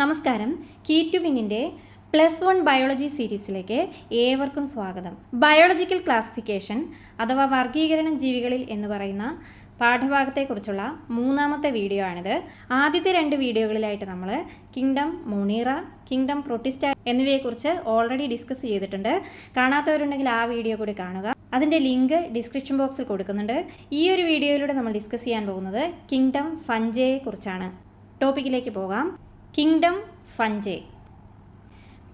നമസ്കാരം. കീറ്റുവിനിന്റെ plus one biology സീരീസിലേക്ക് ഏവർക്കും സ്വാഗതം. ബയോളജിക്കൽ ക്ലാസിഫിക്കേഷൻ അഥവാ വർഗീകരണം ജീവികളിൽ എന്ന് പറയുന്ന പാഠഭാഗത്തെക്കുറിച്ചുള്ള മൂന്നാമത്തെ വീഡിയോ ആണിത്. ആദ്യത്തെ രണ്ട് വീഡിയോകളിലായിട്ട് നമ്മൾ കിങ്ഡം മോണീറ കിങ്ഡം പ്രൊട്ടിസ്റ്റ എന്നിവയെക്കുറിച്ച് ഓൾറെഡി ഡിസ്കസ് ചെയ്തിട്ടുണ്ട്. കാണാത്തവരുണ്ടെങ്കിൽ ആ വീഡിയോ കൂടി കാണുക. അതിന്റെ ലിങ്ക് ഡിസ്ക്രിപ്ഷൻ ബോക്സിൽ കൊടുക്കുന്നുണ്ട്. ഈ ഒരു വീഡിയോയിലൂടെ നമ്മൾ ഡിസ്കസ് ചെയ്യാൻ പോകുന്നത് കിങ്ഡം ഫഞ്ചയെ കുറിച്ചാണ്. ടോപ്പിക്കിലേക്ക് പോകാം. Kingdom fungi.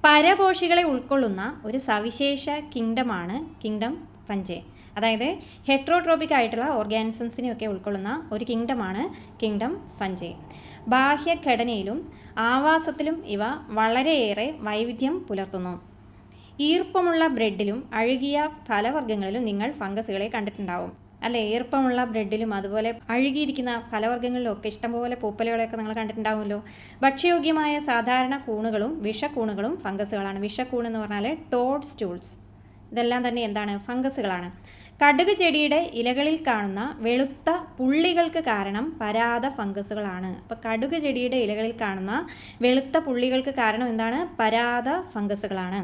പരപോഷികളെ ഉൾക്കൊള്ളുന്ന ഒരു സവിശേഷ കിങ്ഡമാണ് കിങ്ഡം ഫഞ്ചെ. അതായത് ഹെട്രോട്രോപിക് ആയിട്ടുള്ള ഓർഗാനിസംസിനെയൊക്കെ ഉൾക്കൊള്ളുന്ന ഒരു കിങ്ഡമാണ് കിങ്ഡം ഫഞ്ചെ. ബാഹ്യഘടനയിലും ആവാസത്തിലും ഇവ വളരെയേറെ വൈവിധ്യം പുലർത്തുന്നു. ഈർപ്പമുള്ള ബ്രെഡിലും അഴുകിയ ഫലവർഗങ്ങളിലും നിങ്ങൾ ഫംഗസുകളെ കണ്ടിട്ടുണ്ടാവും. അല്ലെ ഈർപ്പമുള്ള ബ്രെഡിലും അതുപോലെ അഴുകിയിരിക്കുന്ന ഫലവർഗങ്ങളിലും ഒക്കെ ഇഷ്ടംപോലെ പൂപ്പലുകളെയൊക്കെ നിങ്ങൾ കണ്ടിട്ടുണ്ടാവുമല്ലോ. ഭക്ഷ്യയോഗ്യമായ സാധാരണ കൂണുകളും വിഷക്കൂണുകളും ഫംഗസുകളാണ്. വിഷക്കൂൺ എന്ന് പറഞ്ഞാൽ ടോഡ് സ്റ്റൂൾസ്. ഇതെല്ലാം തന്നെ എന്താണ്? ഫംഗസുകളാണ്. കടുക് ചെടിയുടെ ഇലകളിൽ കാണുന്ന വെളുത്ത പുള്ളികൾക്ക് കാരണം പരാത ഫംഗസുകളാണ്. അപ്പോൾ കടുക് ചെടിയുടെ ഇലകളിൽ കാണുന്ന വെളുത്ത പുള്ളികൾക്ക് കാരണം എന്താണ്? പരാത ഫംഗസുകളാണ്.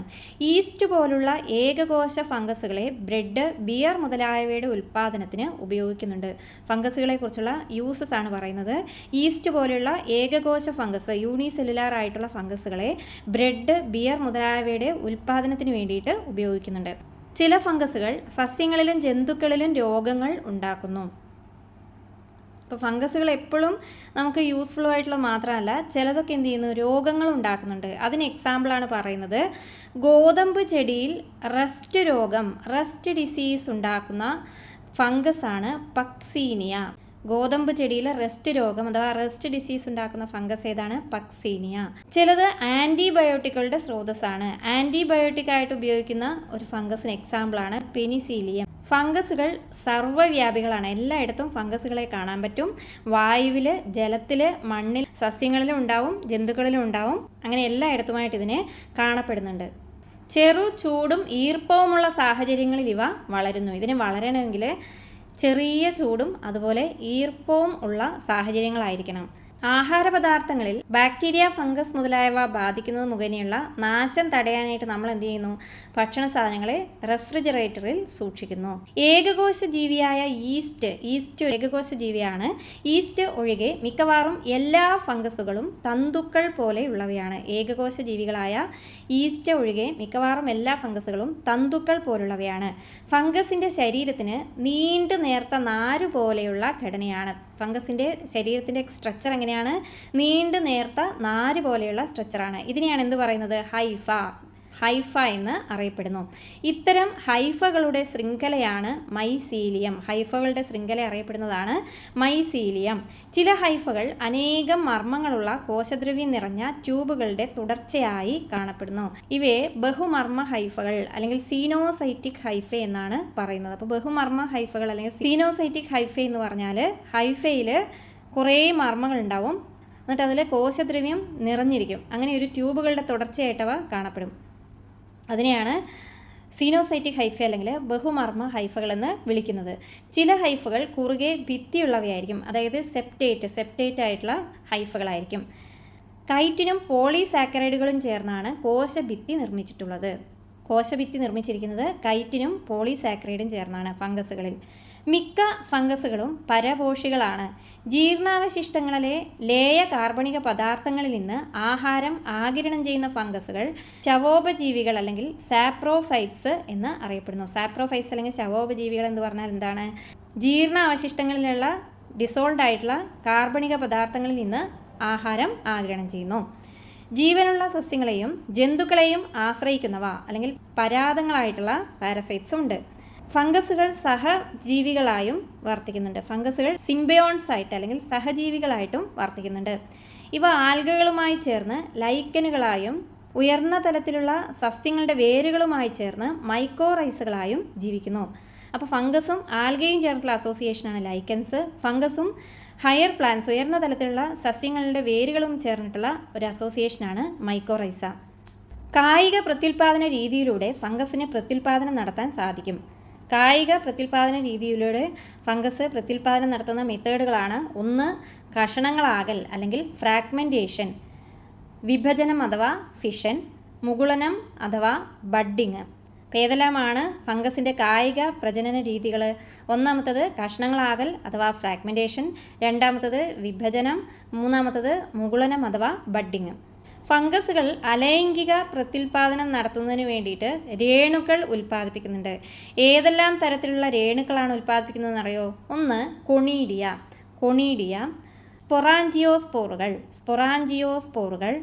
ഈസ്റ്റ് പോലുള്ള ഏകകോശ ഫംഗസുകളെ ബ്രെഡ് ബിയർ മുതലായവയുടെ ഉൽപ്പാദനത്തിന് ഉപയോഗിക്കുന്നുണ്ട്. ഫംഗസുകളെ കുറിച്ചുള്ള യൂസസ് ആണ് പറയുന്നത്. ഈസ്റ്റ് പോലുള്ള ഏകകോശ ഫംഗസ് യൂണിസെല്ലുലാർ ആയിട്ടുള്ള ഫംഗസുകളെ ബ്രെഡ് ബിയർ മുതലായവയുടെ ഉൽപ്പാദനത്തിന് വേണ്ടിയിട്ട് ഉപയോഗിക്കുന്നുണ്ട്. ചില ഫംഗസുകൾ സസ്യങ്ങളിലും ജന്തുക്കളിലും രോഗങ്ങൾ ഉണ്ടാക്കുന്നു. ഇപ്പോൾ ഫംഗസുകൾ എപ്പോഴും നമുക്ക് യൂസ്ഫുൾ ആയിട്ടുള്ള മാത്രമല്ല ചിലതൊക്കെ എന്ത് ചെയ്യുന്നു? രോഗങ്ങൾ ഉണ്ടാക്കുന്നുണ്ട്. അതിന് എക്സാമ്പിളാണ് പറയുന്നത്. ഗോതമ്പ് ചെടിയിൽ റസ്റ്റ് രോഗം റസ്റ്റ് ഡിസീസ് ഉണ്ടാക്കുന്ന ഫംഗസാണ് പക്സീനിയ. ഗോതമ്പ് ചെടിയിലെ റെസ്റ്റ് രോഗം അഥവാ റെസ്റ്റ് ഡിസീസ് ഉണ്ടാക്കുന്ന ഫംഗസ് ഏതാണ്? പക്സീനിയ. ചിലത് ആന്റിബയോട്ടിക്കുകളുടെ സ്രോതസ്സാണ്. ആന്റിബയോട്ടിക് ആയിട്ട് ഉപയോഗിക്കുന്ന ഒരു ഫംഗസിന് എക്സാമ്പിളാണ് പെനിസീലിയം. ഫംഗസുകൾ സർവവ്യാപികളാണ് എല്ലായിടത്തും ഫംഗസുകളെ കാണാൻ പറ്റും. വായുവിൽ ജലത്തിൽ മണ്ണിൽ സസ്യങ്ങളിലും ഉണ്ടാവും ജന്തുക്കളിലും ഉണ്ടാവും. അങ്ങനെ എല്ലായിടത്തുമായിട്ട് ഇതിനെ കാണപ്പെടുന്നുണ്ട്. ചെറു ചൂടും ഈർപ്പവുമുള്ള സാഹചര്യങ്ങളിൽ ഇവ വളരുന്നു. ഇതിന് വളരണമെങ്കിൽ ചെറിയ ചൂടും അതുപോലെ ഈർപ്പവും ഉള്ള സാഹചര്യങ്ങളായിരിക്കണം. ആഹാരപദാർത്ഥങ്ങളിൽ ബാക്ടീരിയ ഫംഗസ് മുതലായവ ബാധിക്കുന്നത് മുഖേനയുള്ള നാശം തടയാനായിട്ട് നമ്മൾ എന്ത് ചെയ്യുന്നു? ഭക്ഷണ സാധനങ്ങളെ റെഫ്രിജറേറ്ററിൽ സൂക്ഷിക്കുന്നു. ഏകകോശ ജീവിയായ ഈസ്റ്റ് ഈസ്റ്റ് ഏകകോശ ജീവിയാണ്. ഈസ്റ്റ് ഒഴികെ മിക്കവാറും എല്ലാ ഫംഗസുകളും തന്തുക്കൾ പോലെയുള്ളവയാണ് ഏകകോശ ജീവികളായ ഈസ്റ്റ് ഒഴികെ മിക്കവാറും എല്ലാ ഫംഗസുകളും തന്തുക്കൾ പോലുള്ളവയാണ്. ഫംഗസിന്റെ ശരീരത്തിന് നീണ്ടു നേർത്ത നാരു പോലെയുള്ള ഘടനയാണ് ഫംഗസിന്റെ ശരീരത്തിന്റെ സ്ട്രക്ചർ എങ്ങനെയാണ്? നീണ്ടു നേർത്ത നാര് പോലെയുള്ള സ്ട്രക്ചറാണ്. ഇതിനെയാണ് എന്ത് പറയുന്നത്? ഹൈഫ. ഹൈഫ എന്ന് അറിയപ്പെടുന്നു. ഇത്തരം ഹൈഫകളുടെ ശൃംഖലയാണ് മൈസീലിയം. ഹൈഫകളുടെ ശൃംഖല അറിയപ്പെടുന്നതാണ് മൈസീലിയം. ചില ഹൈഫകൾ അനേകം മർമ്മങ്ങളുള്ള കോശദ്രവ്യം നിറഞ്ഞ ട്യൂബുകളുടെ തുടർച്ചയായി കാണപ്പെടുന്നു. ഇവയെ ബഹുമർമ്മ ഹൈഫകൾ അല്ലെങ്കിൽ സീനോസൈറ്റിക് ഹൈഫ എന്നാണ് പറയുന്നത്. അപ്പോൾ ബഹുമർമ്മ ഹൈഫകൾ അല്ലെങ്കിൽ സീനോസൈറ്റിക് ഹൈഫ എന്ന് പറഞ്ഞാൽ ഹൈഫയിൽ കുറേ മർമ്മങ്ങളുണ്ടാവും എന്നിട്ട് അതിൽ കോശദ്രവ്യം നിറഞ്ഞിരിക്കും. അങ്ങനെ ഒരു ട്യൂബുകളുടെ തുടർച്ചയായിട്ടവ കാണപ്പെടും. അതിനെയാണ് സീനോസൈറ്റിക് ഹൈഫ അല്ലെങ്കിൽ ബഹുമർമ്മ ഹൈഫകൾ എന്ന് വിളിക്കുന്നത്. ചില ഹൈഫകൾ കുറുകെ ഭിത്തിയുള്ളവയായിരിക്കും. അതായത് സെപ്റ്റേറ്റ് സെപ്റ്റേറ്റ് ആയിട്ടുള്ള ഹൈഫകളായിരിക്കും. കൈറ്റിനും പോളിസാക്കറൈഡുകളും ചേർന്നാണ് കോശഭിത്തി നിർമ്മിച്ചിട്ടുള്ളത്. കോശഭിത്തി നിർമ്മിച്ചിരിക്കുന്നത് കൈറ്റിനും പോളിസാക്കറൈഡും ചേർന്നാണ് ഫംഗസുകളിൽ. മിക്ക ഫംഗസുകളും പരപോഷികളാണ്. ജീർണാവശിഷ്ടങ്ങളിലെ ലേയ കാർബണിക പദാർത്ഥങ്ങളിൽ നിന്ന് ആഹാരം ആകിരണം ചെയ്യുന്ന ഫംഗസുകൾ ശവോപജീവികൾ അല്ലെങ്കിൽ സാപ്രോഫൈറ്റ്സ് എന്ന് അറിയപ്പെടുന്നു. സാപ്രോഫൈറ്റ്സ് അല്ലെങ്കിൽ ശവോപജീവികൾ എന്ന് പറഞ്ഞാൽ എന്താണ്? ജീർണാവശിഷ്ടങ്ങളിലുള്ള ഡിസോൾഡ് ആയിട്ടുള്ള കാർബണിക പദാർത്ഥങ്ങളിൽ നിന്ന് ആഹാരം ആഗിരണം ചെയ്യുന്നു. ജീവനുള്ള സസ്യങ്ങളെയും ജന്തുക്കളെയും ആശ്രയിക്കുന്നവ അല്ലെങ്കിൽ പരാതങ്ങളായിട്ടുള്ള പാരസൈറ്റ്സും ഉണ്ട്. ഫംഗസുകൾ സഹജീവികളായും വർത്തിക്കുന്നുണ്ട്. ഫംഗസുകൾ സിംബയോൺസ് ആയിട്ട് അല്ലെങ്കിൽ സഹജീവികളായിട്ടും വർത്തിക്കുന്നുണ്ട്. ഇവ ആൽഗകളുമായി ചേർന്ന് ലൈക്കനുകളായും ഉയർന്ന തലത്തിലുള്ള സസ്യങ്ങളുടെ വേരുകളുമായി ചേർന്ന് മൈക്കോറൈസുകളായും ജീവിക്കുന്നു. അപ്പോൾ ഫംഗസും ആൽഗയും ചേർന്നുള്ള അസോസിയേഷനാണ് ലൈക്കൻസ്. ഫംഗസും ഹയർ പ്ലാന്റ്സ് ഉയർന്ന തലത്തിലുള്ള സസ്യങ്ങളുടെ വേരുകളും ചേർന്നിട്ടുള്ള ഒരു അസോസിയേഷനാണ് മൈക്കോറൈസ. കായിക പ്രത്യുൽപാദന രീതിയിലൂടെ ഫംഗസിന് പ്രത്യുൽപാദനം നടത്താൻ സാധിക്കും. കായിക പ്രത്യുൽപാദന രീതിയിലൂടെ ഫംഗസ് പ്രത്യുൽപാദനം നടത്തുന്ന മെത്തേഡുകളാണ്. ഒന്ന് കഷണങ്ങളാകൽ അല്ലെങ്കിൽ ഫ്രാഗ്മെന്റേഷൻ വിഭജനം അഥവാ ഫിഷൻ മുകുളനം അഥവാ ബഡ്ഡിങ് അപ്പോൾ ഏതെല്ലാമാണ് ഫംഗസിന്റെ കായിക പ്രജനന രീതികൾ ഒന്നാമത്തത് കഷ്ണങ്ങളാകൽ അഥവാ ഫ്രാഗ്മെന്റേഷൻ രണ്ടാമത്തത് വിഭജനം. മൂന്നാമത്തത് മുകുളനം അഥവാ ബഡ്ഡിങ് ഫംഗസുകൾ അലൈംഗിക പ്രത്യുൽപാദനം നടത്തുന്നതിന് വേണ്ടിയിട്ട് രേണുക്കൾ ഉൽപ്പാദിപ്പിക്കുന്നുണ്ട്. ഏതെല്ലാം തരത്തിലുള്ള രേണുക്കളാണ് ഉൽപ്പാദിപ്പിക്കുന്നതെന്ന് അറിയോ ഒന്ന് കൊണീഡിയ. കൊണീഡിയ സ്പൊറാഞ്ചിയോസ്പോറുകൾ. സ്പൊറാഞ്ചിയോസ്പോറുകൾ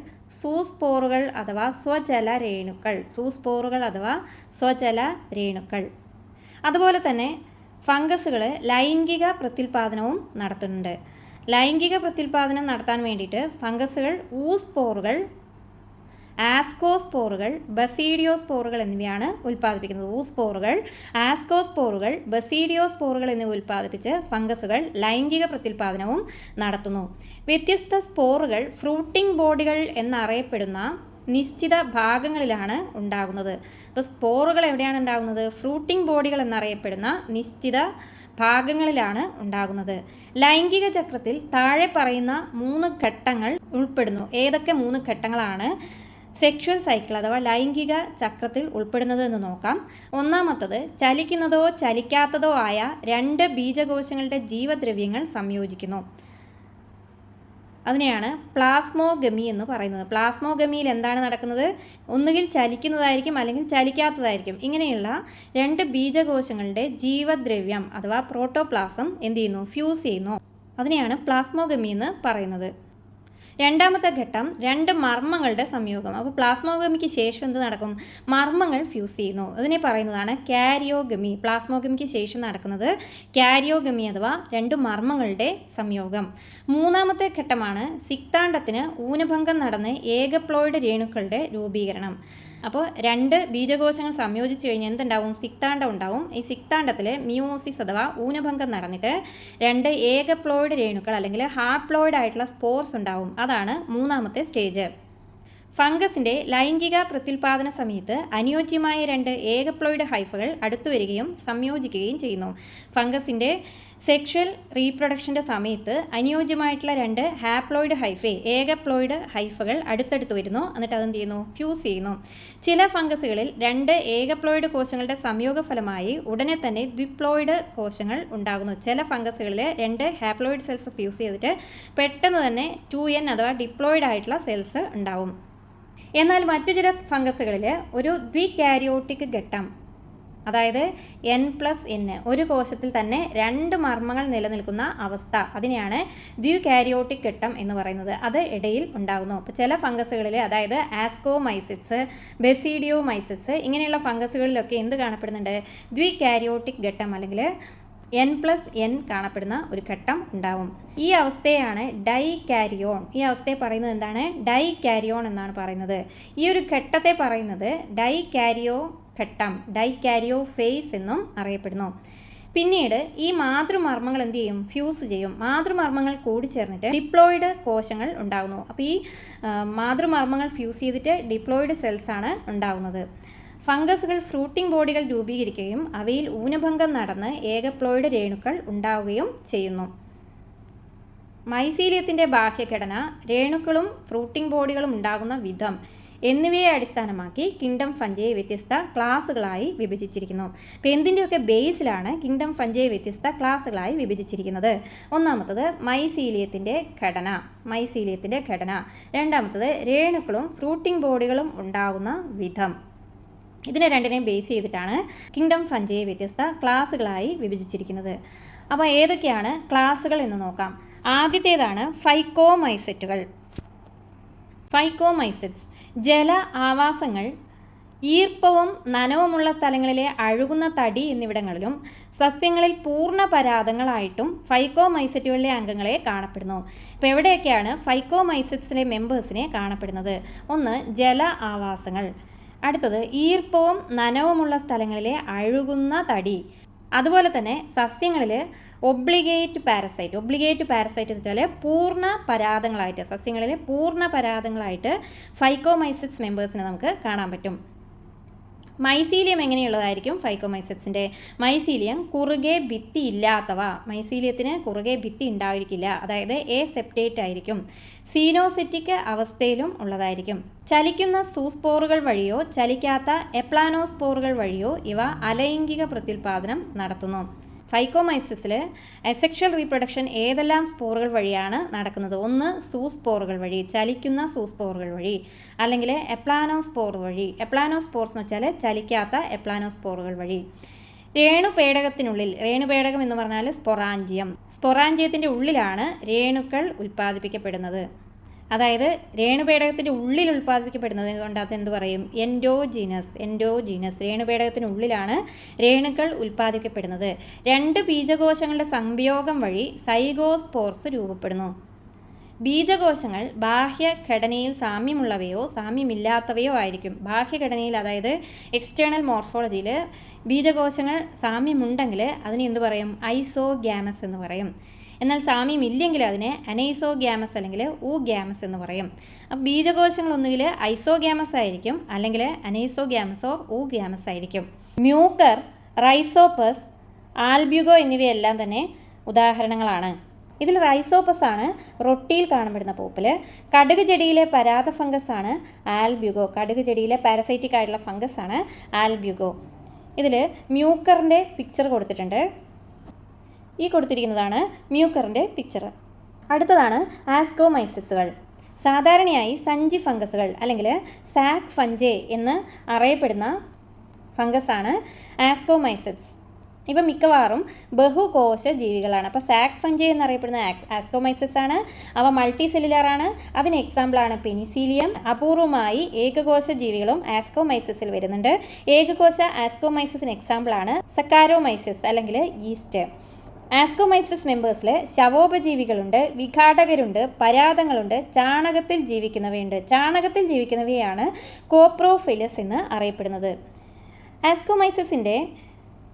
സൂസ്പോറുകൾ അഥവാ സ്വജല രേണുക്കൾ. സൂസ്പോറുകൾ അഥവാ സ്വജല രേണുക്കൾ. അതുപോലെ തന്നെ ഫംഗസുകൾ ലൈംഗിക പ്രത്യുൽപാദനവും നടത്തുന്നുണ്ട്. ലൈംഗിക പ്രത്യുൽപാദനം നടത്താൻ വേണ്ടിയിട്ട് ഫംഗസുകൾ ഊസ്പോറുകൾ ആസ്കോസ്പോറുകൾ ബസീഡിയോസ്പോറുകൾ എന്നിവയാണ് ഉൽപ്പാദിപ്പിക്കുന്നത്. ഊസ്പോറുകൾ ആസ്കോസ്പോറുകൾ ബസീഡിയോസ്പോറുകൾ എന്നിവ ഉൽപ്പാദിപ്പിച്ച് ഫംഗസുകൾ ലൈംഗിക പ്രത്യുൽപാദനവും നടത്തുന്നു. വ്യത്യസ്ത സ്പോറുകൾ ഫ്രൂട്ടിംഗ് ബോഡികൾ എന്നറിയപ്പെടുന്ന നിശ്ചിത ഭാഗങ്ങളിലാണ് ഉണ്ടാകുന്നത്. അപ്പോൾ സ്പോറുകൾ എവിടെയാണ് ഉണ്ടാകുന്നത്? ഫ്രൂട്ടിംഗ് ബോഡികൾ എന്നറിയപ്പെടുന്ന നിശ്ചിത ഭാഗങ്ങളിലാണ് ഉണ്ടാകുന്നത്. ലൈംഗിക ചക്രത്തിൽ താഴെ പറയുന്ന മൂന്ന് ഘട്ടങ്ങൾ ഉൾപ്പെടുന്നു. ഏതൊക്കെ മൂന്ന് ഘട്ടങ്ങളാണ്? സെക്ഷൽ സൈക്കിൾ അഥവാ ലൈംഗിക ചക്രത്തിൽ ഉൾപ്പെടുന്നത് എന്ന് നോക്കാം. ഒന്നാമത്തത് ചലിക്കുന്നതോ ചലിക്കാത്തതോ ആയ രണ്ട് ബീജകോശങ്ങളുടെ ജീവദ്രവ്യങ്ങൾ സംയോജിക്കുന്നു. അതിനെയാണ് പ്ലാസ്മോഗമി എന്ന് പറയുന്നത്. പ്ലാസ്മോഗമിയിൽ എന്താണ് നടക്കുന്നത്? ഒന്നുകിൽ ചലിക്കുന്നതായിരിക്കും അല്ലെങ്കിൽ ചലിക്കാത്തതായിരിക്കും. ഇങ്ങനെയുള്ള രണ്ട് ബീജകോശങ്ങളുടെ ജീവദ്രവ്യം അഥവാ പ്രോട്ടോപ്ലാസം എന്ത് ചെയ്യുന്നു? ഫ്യൂസ് ചെയ്യുന്നു. അതിനെയാണ് പ്ലാസ്മോഗമി എന്ന് പറയുന്നത്. രണ്ടാമത്തെ ഘട്ടം രണ്ട് മർമ്മങ്ങളുടെ സംയോഗം. അപ്പോൾ പ്ലാസ്മോഗമിക്ക് ശേഷം എന്ത് നടക്കും? മർമ്മങ്ങൾ ഫ്യൂസ് ചെയ്യുന്നു. അതിനെ പറയുന്നതാണ് കാരിയോഗമി. പ്ലാസ്മോഗമിക്ക് ശേഷം നടക്കുന്നത് കാരിയോഗമി അഥവാ രണ്ട് മർമ്മങ്ങളുടെ സംയോഗം. മൂന്നാമത്തെ ഘട്ടമാണ് സിക്താണ്ഡത്തിന് ഊനഭംഗം നടന്ന് ഏകപ്ലോയിഡ് രേണുക്കളുടെ രൂപീകരണം. അപ്പോൾ രണ്ട് ബീജകോശങ്ങൾ സംയോജിച്ച് കഴിഞ്ഞാൽ എന്തുണ്ടാവും? സിക്താണ്ടം ഉണ്ടാവും. ഈ സിക്താണ്ടത്തിൽ മിയോസിസ് അഥവാ ഊനഭംഗം നടന്നിട്ട് രണ്ട് ഏകപ്ലോയിഡ് രേണുക്കൾ അല്ലെങ്കിൽ ഹാർപ്ലോയിഡ് ആയിട്ടുള്ള സ്പോർസ് ഉണ്ടാവും. അതാണ് മൂന്നാമത്തെ സ്റ്റേജ്. ഫംഗസിന്റെ ലൈംഗിക പ്രത്യുൽപാദന സമയത്ത് അനുയോജ്യമായ രണ്ട് ഏകപ്ലോയിഡ് ഹൈഫകൾ അടുത്തു വരികയും സംയോജിക്കുകയും ചെയ്യുന്നു. ഫംഗസിന്റെ സെക്ഷൽ റീപ്രൊഡക്ഷന്റെ സമയത്ത് അനുയോജ്യമായിട്ടുള്ള രണ്ട് ഹാപ്ലോയിഡ് ഹൈഫേ ഏകപ്ലോയിഡ് ഹൈഫകൾ അടുത്തടുത്ത് വരുന്നു. എന്നിട്ട് അതെന്ത് ചെയ്യുന്നു? ഫ്യൂസ് ചെയ്യുന്നു. ചില ഫംഗസുകളിൽ രണ്ട് ഏകപ്ലോയിഡ് കോശങ്ങളുടെ സംയോഗ ഫലമായി ഉടനെ തന്നെ ദ്വിപ്ലോയിഡ് കോശങ്ങൾ ഉണ്ടാകുന്നു. ചില ഫംഗസുകളിൽ രണ്ട് ഹാപ്ലോയിഡ് സെൽസ് ഫ്യൂസ് ചെയ്തിട്ട് പെട്ടെന്ന് തന്നെ ടു എൻ അഥവാ ഡിപ്ലോയിഡ് ആയിട്ടുള്ള സെൽസ് ഉണ്ടാവും. എന്നാൽ മറ്റു ചില ഫംഗസുകളിൽ ഒരു ദ്വി ഘട്ടം അതായത് എൻ പ്ലസ് എൻ ഒരു കോശത്തിൽ തന്നെ രണ്ട് മർമ്മങ്ങൾ നിലനിൽക്കുന്ന അവസ്ഥ. അതിനെയാണ് ദ്യുകാരിയോട്ടിക് ഘട്ടം എന്ന് പറയുന്നത്. അത് ഇടയിൽ ഉണ്ടാകുന്നു. അപ്പോൾ ചില ഫംഗസുകളിൽ അതായത് ആസ്കോമൈസിസ് ബെസീഡിയോമൈസിസ് ഇങ്ങനെയുള്ള ഫംഗസുകളിലൊക്കെ എന്ത് കാണപ്പെടുന്നുണ്ട്? ദ്വികാരിയോട്ടിക് ഘട്ടം അല്ലെങ്കിൽ എൻ പ്ലസ് എൻ കാണപ്പെടുന്ന ഒരു ഘട്ടം ഉണ്ടാവും. ഈ അവസ്ഥയാണ് ഡൈ കാരിയോൺ ഈ അവസ്ഥയെ പറയുന്നത് എന്താണ്? ഡൈ കാരിയോൺ എന്നാണ് പറയുന്നത്. ഈ ഒരു ഘട്ടത്തെ പറയുന്നത് ഡൈ കാരിയോ ഘട്ടം. ഡൈ കാരിയോ ഫേസ് എന്നും അറിയപ്പെടുന്നു. പിന്നീട് ഈ മാതൃമർമ്മങ്ങൾ എന്ത് ചെയ്യും? ഫ്യൂസ് ചെയ്യും. മാതൃമർമ്മങ്ങൾ കൂടി ചേർന്നിട്ട് ഡിപ്ലോയിഡ് കോശങ്ങൾ ഉണ്ടാകുന്നു അപ്പോൾ ഈ മാതൃമർമ്മങ്ങൾ ഫ്യൂസ് ചെയ്തിട്ട് ഡിപ്ലോയിഡ് സെൽസ് ആണ് ഉണ്ടാകുന്നത് ഫംഗസുകൾ ഫ്രൂട്ടിംഗ് ബോഡികൾ രൂപീകരിക്കുകയും അവയിൽ ഊനഭംഗം നടന്ന് ഏകപ്ലോയിഡ് രേണുക്കൾ ഉണ്ടാവുകയും ചെയ്യുന്നു. മൈസീലിയത്തിന്റെ ബാഹ്യഘടന രേണുക്കളും ഫ്രൂട്ടിംഗ് ബോഡികളും ഉണ്ടാകുന്ന വിധം. എന്നിവയെ അടിസ്ഥാനമാക്കി കിങ്ഡം ഫഞ്ചയെ വ്യത്യസ്ത ക്ലാസ്സുകളായി വിഭജിച്ചിരിക്കുന്നു. അപ്പോൾ എന്തിന്റെയൊക്കെ ബേസിലാണ് കിങ്ഡം ഫഞ്ചയെ വ്യത്യസ്ത ക്ലാസ്സുകളായി വിഭജിച്ചിരിക്കുന്നത്? ഒന്നാമത്തത് മൈസീലിയത്തിന്റെ ഘടന മൈസീലിയത്തിന്റെ ഘടന. രണ്ടാമത്തത് രേണുക്കളും ഫ്രൂട്ടിംഗ് ബോഡികളും ഉണ്ടാകുന്ന വിധം. ഇതിനെ രണ്ടിനെയും ബേസ് ചെയ്തിട്ടാണ് കിങ്ഡം ഫഞ്ചയെ വ്യത്യസ്ത ക്ലാസ്സുകളായി വിഭജിച്ചിരിക്കുന്നത്. അപ്പോൾ ഏതൊക്കെയാണ് ക്ലാസ്സുകൾ എന്ന് നോക്കാം. ആദ്യത്തേതാണ് ഫൈക്കോമൈസെറ്റുകൾ ഫൈക്കോമൈസെറ്റ്സ് ജല ആവാസങ്ങൾ ഈർപ്പവും നനവുമുള്ള സ്ഥലങ്ങളിലെ അഴുകുന്ന തടി എന്നിവിടങ്ങളിലും സസ്യങ്ങളിൽ പൂർണ പരാതങ്ങളായിട്ടും ഫൈക്കോമൈസറ്റുകളിലെ അംഗങ്ങളെ കാണപ്പെടുന്നു. ഇപ്പോൾ എവിടെയൊക്കെയാണ് ഫൈക്കോമൈസറ്റ്സിലെ മെമ്പേഴ്സിനെ കാണപ്പെടുന്നത്? ഒന്ന് ജല ആവാസങ്ങൾ. അടുത്തത് ഈർപ്പവും നനവുമുള്ള സ്ഥലങ്ങളിലെ അഴുകുന്ന തടി. അതുപോലെ തന്നെ സസ്യങ്ങളിൽ ഒബ്ലിഗേറ്റ് പാരസൈറ്റ് ഒബ്ലിഗേറ്റ് പാരസൈറ്റ് എന്ന് വെച്ചാൽ പൂർണ പരാതങ്ങളായിട്ട് സസ്യങ്ങളിൽ പൂർണ പരാതങ്ങളായിട്ട് ഫൈക്കോമൈസിസ് മെമ്പേഴ്സിനെ നമുക്ക് കാണാൻ പറ്റും. മൈസീലിയം എങ്ങനെയുള്ളതായിരിക്കും? ഫൈക്കോമൈസെറ്റ്സിന്റെ മൈസീലിയം കുറുകെ ഭിത്തി ഇല്ലാത്തവ. മൈസീലിയത്തിന് കുറുകെ ഭിത്തി ഉണ്ടായിരിക്കില്ല. അതായത് എ സെപ്റ്റേറ്റ് ആയിരിക്കും. സീനോസിറ്റിക് അവസ്ഥയിലും ഉള്ളതായിരിക്കും. ചലിക്കുന്ന സൂസ്പോറുകൾ വഴിയോ ചലിക്കാത്ത എപ്ലാനോസ്പോറുകൾ വഴിയോ ഇവ അലൈംഗിക പ്രത്യുൽപാദനം നടത്തുന്നു. ഫൈക്കോമൈസിസിൽ എസെക്ഷൽ റീപ്രൊഡക്ഷൻ ഏതെല്ലാം സ്പോറുകൾ വഴിയാണ് നടക്കുന്നത്? ഒന്ന് സൂസ്പോറുകൾ വഴി ചലിക്കുന്ന സൂസ്പോറുകൾ വഴി അല്ലെങ്കിൽ എപ്ലാനോസ്പോർ വഴി. എപ്ലാനോസ്പോർസ് എന്ന് വെച്ചാൽ ചലിക്കാത്ത എപ്ലാനോസ്പോറുകൾ വഴി. രേണുപേടകത്തിനുള്ളിൽ രേണുപേടകം എന്ന് പറഞ്ഞാൽ സ്പൊറാഞ്ചിയം സ്പൊറാഞ്ചിയത്തിന്റെ ഉള്ളിലാണ് രേണുക്കൾ ഉൽപ്പാദിപ്പിക്കപ്പെടുന്നത്. അതായത് രേണുപേടകത്തിന്റെ ഉള്ളിൽ ഉൽപ്പാദിപ്പിക്കപ്പെടുന്നത് കൊണ്ട് എന്ത് പറയും? എൻഡോജീനസ് എൻഡോജീനസ് രേണുപേടകത്തിനുള്ളിലാണ് രേണുക്കൾ ഉൽപ്പാദിപ്പിക്കപ്പെടുന്നത്. രണ്ട് ബീജകോശങ്ങളുടെ സംയോഗം വഴി സൈഗോസ്പോർസ് രൂപപ്പെടുന്നു. ബീജകോശങ്ങൾ ബാഹ്യഘടനയിൽ സാമ്യമുള്ളവയോ സാമ്യമില്ലാത്തവയോ ആയിരിക്കും. ബാഹ്യഘടനയിൽ അതായത് എക്സ്റ്റേണൽ മോർഫോളജിയിൽ ബീജകോശങ്ങൾ സാമ്യമുണ്ടെങ്കിൽ അതിന് എന്ത് പറയും? ഐസോഗ്യാമസ് എന്ന് പറയും. എന്നാൽ സാമ്യം ഇല്ലെങ്കിൽ അതിനെ അനൈസോ ഗ്യാമസ് അല്ലെങ്കിൽ ഊ ഗ്യാമസ് എന്ന് പറയും. അപ്പോൾ ബീജകോശങ്ങൾ ഒന്നുകിൽ ഐസോ ഗ്യാമസ് ആയിരിക്കും അല്ലെങ്കിൽ അനൈസോ ഗ്യാമസോ ഊ ഗ്യാമസ് ആയിരിക്കും. മ്യൂക്കർ റൈസോപ്പസ് ആൽബ്യുഗോ എന്നിവയെല്ലാം തന്നെ ഉദാഹരണങ്ങളാണ്. ഇതിൽ റൈസോപ്പസ് ആണ് റൊട്ടിയിൽ കാണപ്പെടുന്ന പൂപ്പിൽ. കടുക് ചെടിയിലെ പരാത ഫംഗസ് ആണ് ആൽബ്യുഗോ. കടുക് ചെടിയിലെ പാരസൈറ്റിക് ആയിട്ടുള്ള ഫംഗസ് ആണ് ആൽബ്യുഗോ. ഇതിൽ മ്യൂക്കറിന്റെ പിക്ചർ കൊടുത്തിട്ടുണ്ട്. ഈ കൊടുത്തിരിക്കുന്നതാണ് മ്യൂക്കറിന്റെ പിക്ചർ അടുത്തതാണ് ആസ്കോമൈസിസുകൾ സാധാരണയായി സഞ്ചി ഫംഗസുകൾ അല്ലെങ്കിൽ സാക് ഫഞ്ചെ എന്ന് അറിയപ്പെടുന്ന ഫംഗസാണ് ആസ്കോമൈസിസ് ഇവ മിക്കവാറും ബഹുകോശ ജീവികളാണ്. അപ്പോൾ സാക് ഫഞ്ചെ എന്നറിയപ്പെടുന്ന ആസ്കോമൈസിസ് ആണ്. അവ മൾട്ടി സെല്ലുലാർ ആണ്. അതിന് എക്സാമ്പിളാണ് പെനിസീലിയം. അപൂർവമായി ഏകകോശ ജീവികളും ആസ്കോമൈസിസിൽ വരുന്നുണ്ട്. ഏകകോശ ആസ്കോമൈസിസിന് എക്സാമ്പിളാണ് സക്കാരോമൈസിസ് അല്ലെങ്കിൽ ഈസ്റ്റ് ആസ്കോമൈസിസ് മെമ്പേഴ്സിൽ ശവോപജീവികളുണ്ട് വിഘാടകരുണ്ട് പരാതങ്ങളുണ്ട് ചാണകത്തിൽ ജീവിക്കുന്നവയുണ്ട്. ചാണകത്തിൽ ജീവിക്കുന്നവയാണ് കോപ്രോഫിലസ് എന്ന് അറിയപ്പെടുന്നത്. ആസ്കോമൈസിസിന്റെ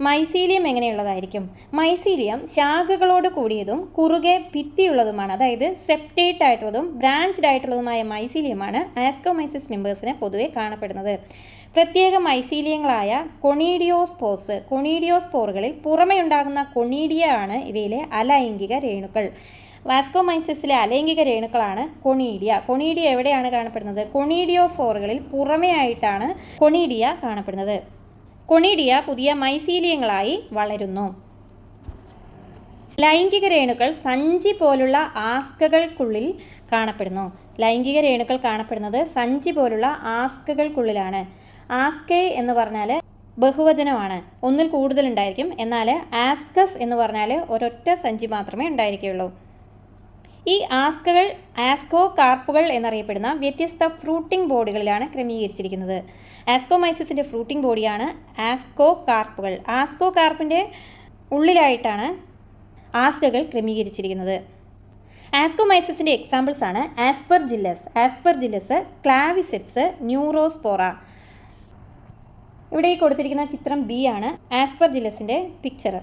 മൈസീലിയം എങ്ങനെയുള്ളതായിരിക്കും? മൈസീലിയം ശാഖകളോട് കൂടിയതും കുറുകെ ഭിത്തിയുള്ളതുമാണ്. അതായത് സെപ്റ്റേറ്റ് ആയിട്ടുള്ളതും ബ്രാഞ്ച്ഡ് ആയിട്ടുള്ളതുമായ മൈസീലിയമാണ് ആസ്കോമൈസിസ് നിമ്പേഴ്സിന് പൊതുവെ കാണപ്പെടുന്നത്. പ്രത്യേക മൈസീലിയങ്ങളായ കൊണീഡിയോസ്പോസ് കൊണീഡിയോസ്പോറുകളിൽ പുറമെ ഉണ്ടാകുന്ന കൊണീഡിയ ആണ് ഇവയിലെ അലൈംഗിക രേണുക്കൾ. വാസ്കോമൈസിസിലെ അലൈംഗിക രേണുക്കളാണ് കൊണീഡിയ. കൊണീഡിയ എവിടെയാണ് കാണപ്പെടുന്നത്? കൊണീഡിയോഫോറുകളിൽ പുറമേ ആയിട്ടാണ് കൊണീഡിയ കാണപ്പെടുന്നത്. കൊണീഡിയ പുതിയ മൈസീലിയങ്ങളായി വളരുന്നു. ലൈംഗിക രേണുക്കൾ സഞ്ചി പോലുള്ള ആസ്കകൾക്കുള്ളിൽ കാണപ്പെടുന്നു. ലൈംഗിക രേണുക്കൾ കാണപ്പെടുന്നത് സഞ്ചി പോലുള്ള ആസ്കകൾക്കുള്ളിലാണ്. ആസ്കെ എന്ന് പറഞ്ഞാൽ ബഹുവചനമാണ്. ഒന്നിൽ കൂടുതൽ ഉണ്ടായിരിക്കും എന്നാൽ ആസ്കസ് എന്ന് പറഞ്ഞാൽ ഒരൊറ്റ സഞ്ചി മാത്രമേ ഉണ്ടായിരിക്കുകയുള്ളൂ. ഈ ആസ്കകൾ ആസ്കോ കാർപ്പുകൾ എന്നറിയപ്പെടുന്ന വ്യത്യസ്ത ഫ്രൂട്ടിംഗ് ബോഡികളിലാണ് ക്രമീകരിച്ചിരിക്കുന്നത്. ആസ്കോമൈസിസിന്റെ ഫ്രൂട്ടിംഗ് ബോഡിയാണ് ആസ്കോ കാർപ്പുകൾ ആസ്കോ കാർപ്പിന്റെ ഉള്ളിലായിട്ടാണ് ആസ്കകൾ ക്രമീകരിച്ചിരിക്കുന്നത്. ആസ്കോമൈസിസിന്റെ എക്സാമ്പിൾസ് ആണ് ആസ്പെർജില്ലസ്. Aspergillus Claviceps Neurospora. ഇവിടെ കൊടുത്തിരിക്കുന്ന ചിത്രം ബി ആണ്. ആസ്പെർജില്ലസിന്റെ പിക്ചർ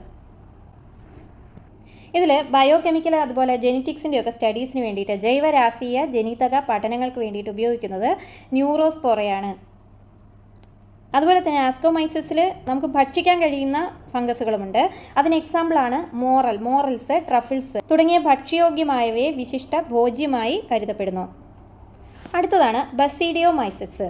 ഇതിൽ ബയോകെമിക്കൽ അതുപോലെ ജെനറ്റിക്സിന്റെ ഒക്കെ സ്റ്റഡീസിന് വേണ്ടിയിട്ട് ജൈവരാസീയ ജനിതക പഠനങ്ങൾക്ക് വേണ്ടിയിട്ട് ഉപയോഗിക്കുന്നത് ന്യൂറോസ്പോറയാണ്. അതുപോലെ തന്നെ ആസ്കോമൈസിസിൽ നമുക്ക് ഭക്ഷിക്കാൻ കഴിയുന്ന ഫംഗസുകളുമുണ്ട്. അതിന് എക്സാമ്പിളാണ് മോറൽ മോറൽസ് ട്രഫിൾസ് തുടങ്ങിയ ഭക്ഷ്യയോഗ്യമായവയെ വിശിഷ്ട ഭോജ്യമായി കരുതപ്പെടുന്നു. അടുത്തതാണ് ബസീഡിയോമൈസിസ്.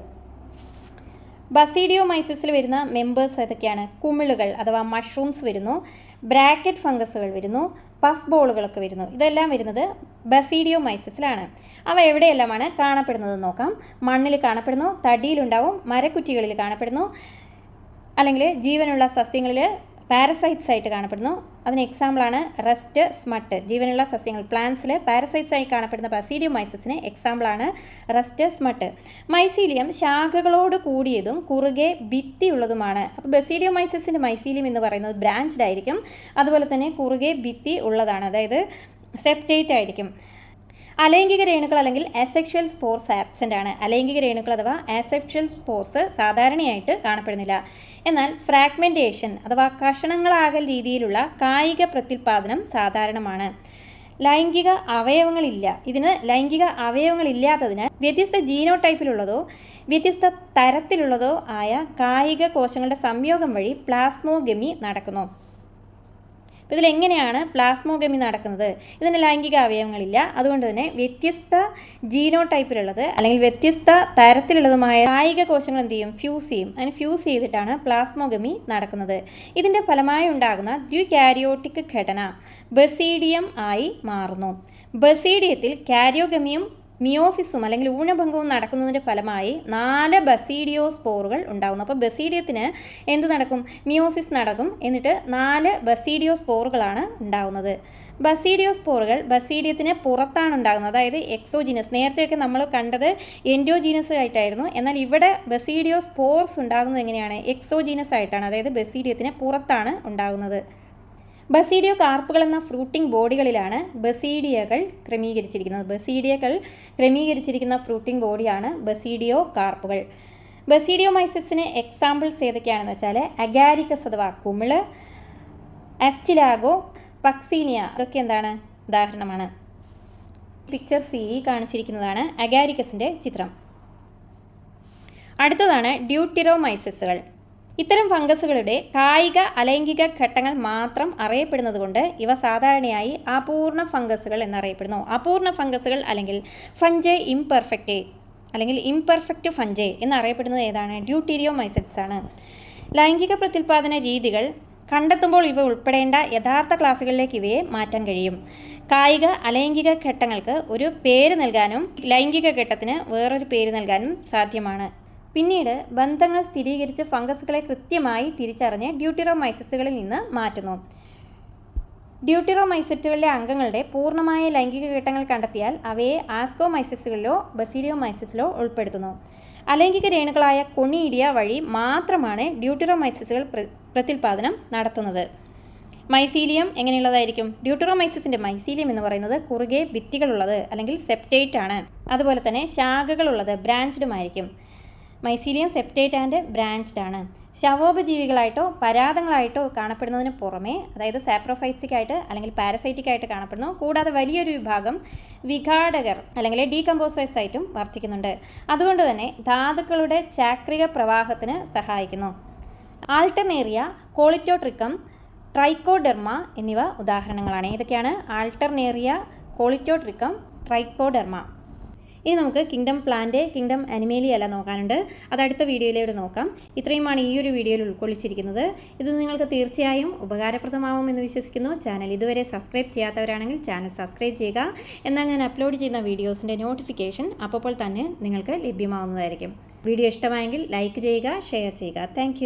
ബസീഡിയോമൈസിസിൽ വരുന്ന മെമ്പേഴ്സ് ഏതൊക്കെയാണ്? കുമിളുകൾ അഥവാ മഷ്റൂംസ് വരുന്നു. ബ്രാക്കറ്റ് ഫംഗസുകൾ വരുന്നു. പഫ് ബോളുകളൊക്കെ വരുന്നു. ഇതെല്ലാം വരുന്നത് ബസീഡിയോമൈസിസിലാണ്. അവ എവിടെയെല്ലാമാണ് കാണപ്പെടുന്നത് നോക്കാം. മണ്ണിൽ കാണപ്പെടുന്നു തടിയിലുണ്ടാവും മരക്കുറ്റികളിൽ കാണപ്പെടുന്നു അല്ലെങ്കിൽ ജീവനുള്ള സസ്യങ്ങളിൽ പാരസൈറ്റ്സ് ആയിട്ട് കാണപ്പെടുന്നു. അതിന് എക്സാമ്പിളാണ് റെസ്റ്റ് സ്മട്ട് ജീവനുള്ള സസ്യങ്ങൾ പ്ലാന്റ്സിൽ പാരസൈറ്റ്സ് ആയി കാണപ്പെടുന്ന ബസീഡിയോമൈസിസിന് എക്സാമ്പിളാണ് റെസ്റ്റ് സ്മട്ട് മൈസീലിയം ശാഖകളോട് കൂടിയതും കുറുകെ ഭിത്തിയുള്ളതുമാണ്. അപ്പോൾ ബസീഡിയോമൈസിസിന്റെ മൈസീലിയം എന്ന് പറയുന്നത് ബ്രാഞ്ച്ഡ് ആയിരിക്കും. അതുപോലെ തന്നെ കുറുകെ ഭിത്തി ഉള്ളതാണ്. അതായത് സെപ്റ്റേറ്റ് ആയിരിക്കും. അലൈംഗിക രേണുക്കൾ അല്ലെങ്കിൽ അസെക്ഷൽ സ്പോർസ് ആബ്സെന്റ് ആണ്. അലൈംഗിക രേണുക്കൾ അഥവാ അസെക്ഷൽ സ്പോർസ് സാധാരണയായിട്ട് കാണപ്പെടുന്നില്ല. എന്നാൽ ഫ്രാഗ്മെന്റേഷൻ അഥവാ കഷണങ്ങളാകൽ രീതിയിലുള്ള കായിക പ്രത്യുൽപാദനം സാധാരണമാണ്. ലൈംഗിക അവയവങ്ങളില്ല. ഇതിന് ലൈംഗിക അവയവങ്ങളില്ലാത്തതിനാൽ വ്യത്യസ്ത ജീനോ ടൈപ്പിലുള്ളതോ വ്യത്യസ്ത തരത്തിലുള്ളതോ ആയ കായിക കോശങ്ങളുടെ സംയോഗം വഴി പ്ലാസ്മോഗമി നടക്കുന്നു. അപ്പോൾ ഇതിലെങ്ങനെയാണ് പ്ലാസ്മോഗമി നടക്കുന്നത്? ഇതിന് ലൈംഗിക അവയവങ്ങളില്ല. അതുകൊണ്ട് തന്നെ വ്യത്യസ്ത ജീനോ ടൈപ്പിലുള്ളത് അല്ലെങ്കിൽ വ്യത്യസ്ത തരത്തിലുള്ളതുമായ കായിക കോശങ്ങൾ എന്ത് ചെയ്യും? ഫ്യൂസ് ചെയ്യും. അതിന് ഫ്യൂസ് ചെയ്തിട്ടാണ് പ്ലാസ്മോഗമി നടക്കുന്നത്. ഇതിന്റെ ഫലമായി ഉണ്ടാകുന്ന ദ്വികാരിയോട്ടിക് ഘടന ബസീഡിയം ആയി മാറുന്നു. ബസീഡിയത്തിൽ കാരിയോഗമിയും മിയോസിസും അല്ലെങ്കിൽ ഊനഭംഗവും നടക്കുന്നതിന്റെ ഫലമായി നാല് ബസീഡിയോ സ്പോറുകൾ ഉണ്ടാകുന്നു. അപ്പോൾ ബസീഡിയത്തിന് എന്ത് നടക്കും? മിയോസിസ് നടക്കും. എന്നിട്ട് നാല് ബസീഡിയോ സ്പോറുകളാണ് ഉണ്ടാകുന്നത് ബസീഡിയോ സ്പോറുകൾ ബസീഡിയത്തിന് പുറത്താണ് ഉണ്ടാകുന്നത്. അതായത് എക്സോജീനസ്. നേരത്തെയൊക്കെ നമ്മൾ കണ്ടത് എൻഡോജീനസ് ആയിട്ടായിരുന്നു. എന്നാൽ ഇവിടെ ബസീഡിയോ സ്പോർസ് ഉണ്ടാകുന്നത് എങ്ങനെയാണ്? എക്സോജീനസ് ആയിട്ടാണ്. അതായത് ബസീഡിയത്തിന് പുറത്താണ് ഉണ്ടാകുന്നത്. ബസീഡിയോ കാർപ്പുകൾ എന്ന ഫ്രൂട്ടിംഗ് ബോഡികളിലാണ് ബസീഡിയകൾ ക്രമീകരിച്ചിരിക്കുന്നത്. ബസീഡിയകൾ ക്രമീകരിച്ചിരിക്കുന്ന ഫ്രൂട്ടിംഗ് ബോഡിയാണ് ബസീഡിയോ കാർപ്പുകൾ. ബസീഡിയോ മൈസസിന് എക്സാമ്പിൾസ് ഏതൊക്കെയാണെന്ന് വെച്ചാൽ അഗാരിക്കസ് അഥവാ കുമിൾ അസ്റ്റിലാഗോ പക്സീനിയ ഇതൊക്കെ എന്താണ്? ഉദാഹരണമാണ്. പിക്ചർ സി കാണിച്ചിരിക്കുന്നതാണ് അഗാരിക്കസിന്റെ ചിത്രം. അടുത്തതാണ് ഡ്യൂട്ടിറോമൈസസുകൾ ഇത്തരം ഫംഗസുകളുടെ കായിക അലൈംഗിക ഘട്ടങ്ങൾ മാത്രം അറിയപ്പെടുന്നതുകൊണ്ട് ഇവ സാധാരണയായി അപൂർണ ഫംഗസുകൾ എന്നറിയപ്പെടുന്നു. അപൂർണ ഫംഗസുകൾ അല്ലെങ്കിൽ ഫഞ്ചെ ഇംപെർഫെക്റ്റ് അല്ലെങ്കിൽ ഇംപെർഫെക്റ്റ് ഫഞ്ചെ എന്നറിയപ്പെടുന്നത് ഏതാണ്? ഡ്യൂട്ടീരിയോമൈസെറ്റ്സ് ആണ്. ലൈംഗിക പ്രത്യുൽപാദന രീതികൾ കണ്ടെത്തുമ്പോൾ ഇവ ഉൾപ്പെടേണ്ട യഥാർത്ഥ ക്ലാസ്സുകളിലേക്ക് ഇവയെ മാറ്റാൻ കഴിയും. കായിക അലൈംഗിക ഘട്ടങ്ങൾക്ക് ഒരു പേര് നൽകാനും ലൈംഗിക ഘട്ടത്തിന് വേറൊരു പേര് നൽകാനും സാധ്യമാണ്. പിന്നീട് ബന്ധങ്ങൾ സ്ഥിരീകരിച്ച ഫംഗസുകളെ കൃത്യമായി തിരിച്ചറിഞ്ഞ് ഡ്യൂട്ടിറോമൈസസുകളിൽ നിന്ന് മാറ്റുന്നു. ഡ്യൂട്ടിറോമൈസറ്റുകളിലെ അംഗങ്ങളുടെ പൂർണമായ ലൈംഗിക ഘട്ടങ്ങൾ കണ്ടെത്തിയാൽ അവയെ ആസ്കോമൈസസുകളിലോ ബസീഡിയോമൈസസിലോ ഉൾപ്പെടുത്തുന്നു. അലൈംഗിക രേണുകളായ കൊണീഡിയ വഴി മാത്രമാണ് ഡ്യൂട്ടിറോമൈസസുകൾ പ്രത്യുൽപാദനം നടത്തുന്നത്. മൈസീലിയം എങ്ങനെയുള്ളതായിരിക്കും? ഡ്യൂട്ടറോമൈസിസിന്റെ മൈസീലിയം എന്ന് പറയുന്നത് കുറുകെ ഭിത്തികളുള്ളത് അല്ലെങ്കിൽ സെപ്റ്റേറ്റ് ആണ് അതുപോലെ തന്നെ ശാഖകളുള്ളത് ബ്രാഞ്ച്ഡുമായിരിക്കും മൈസീലിയം സെപ്റ്റേറ്റ് ആൻഡ് ബ്രാഞ്ച്ഡ് ആണ്. ശവോപജീവികളായിട്ടോ പരാതങ്ങളായിട്ടോ കാണപ്പെടുന്നതിന് പുറമേ അതായത് സാപ്രോഫൈസിക്കായിട്ട് അല്ലെങ്കിൽ പാരസൈറ്റിക്കായിട്ട് കാണപ്പെടുന്നു. കൂടാതെ വലിയൊരു വിഭാഗം വിഘാടകർ അല്ലെങ്കിൽ ഡീകമ്പോസേഴ്സ് ആയിട്ടും വർദ്ധിക്കുന്നുണ്ട് അതുകൊണ്ട് തന്നെ ധാതുക്കളുടെ ചാക്രിക പ്രവാഹത്തിന് സഹായിക്കുന്നു. ആൾട്ടർനേറിയ കോളിറ്റോട്രിക്കം ട്രൈക്കോഡെർമ എന്നിവ ഉദാഹരണങ്ങളാണ്. ഇതൊക്കെയാണ് ആൾട്ടർനേറിയ കോളിറ്റോട്രിക്കം ട്രൈക്കോഡെർമ ഇനി നമുക്ക് കിങ്ഡം പ്ലാന്റ് കിങ്ഡം അനിമേലി അല്ല നോക്കാനുണ്ട്. അത് അടുത്ത വീഡിയോയിലൂടെ നോക്കാം. ഇത്രയുമാണ് ഈ ഒരു വീഡിയോയിൽ ഉൾക്കൊള്ളിച്ചിരിക്കുന്നത്. ഇത് നിങ്ങൾക്ക് തീർച്ചയായും ഉപകാരപ്രദമാവുമെന്ന് വിശ്വസിക്കുന്നു. ചാനൽ ഇതുവരെ സബ്സ്ക്രൈബ് ചെയ്യാത്തവരാണെങ്കിൽ ചാനൽ സബ്സ്ക്രൈബ് ചെയ്യുക. എന്നാൽ ഞാൻ അപ്ലോഡ് ചെയ്യുന്ന വീഡിയോസിന്റെ നോട്ടിഫിക്കേഷൻ അപ്പോൾ തന്നെ നിങ്ങൾക്ക് ലഭ്യമാവുന്നതായിരിക്കും. വീഡിയോ ഇഷ്ടമായെങ്കിൽ ലൈക്ക് ചെയ്യുക ഷെയർ ചെയ്യുക. താങ്ക്